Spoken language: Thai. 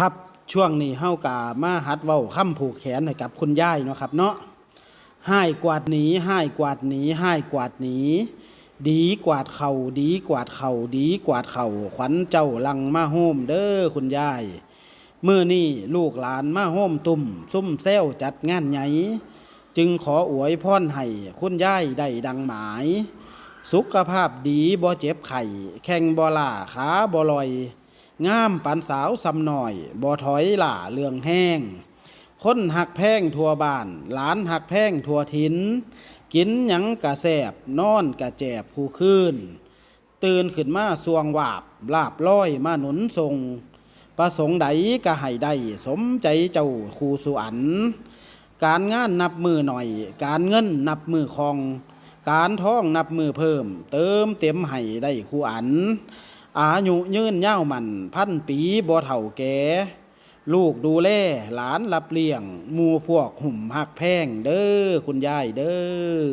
ครับช่วงนี้เฮากามาหัดเว้าคำผูกแขนให้กับคุณยายเนาะครับเนาะให้กวาดหนีให้กวาดหนีให้กวาดหนีดีกวาดเข่าดีกวาดเข่าดีกวาดเข่าขวัญเจ้าลังมาโฮมเด้อคุณยายเมื้อนี้ลูกหลานมาโฮมตุ่มซุ่มแซวจัดงานใหญ่จึงขออวยพรให้คุณยายได้ดังหมาย สุขภาพดีบ่เจ็บไข้แข้งบ่ล่าขาบ่ลอย งามปันสาวสำหน่อย บ่ถอยหล่าเรื่องแห้ง คนหักแพงทั่วบ้าน หลานหักแพงทั่วทิน กินหยังกะแสบนอนกะแจบผู้คืน ตื่นขึ้นมาสวงวาบ ลาบร้อยมาหนุนทรง ประสงค์ใดกะให้ได้สมใจเจ้าครูสุอัน การงานนับมือหน่อย การเงินนับมือคอง การท้องนับมือเพิ่ม เติมเต็มให้ได้ครูอัน อายุยืนยาวมันพันปีบ่เฒ่าแก่ลูกดูแลหลานรับเลี้ยงหมู่พวกหุ่มหักแพงเด้อคุณยายเด้อ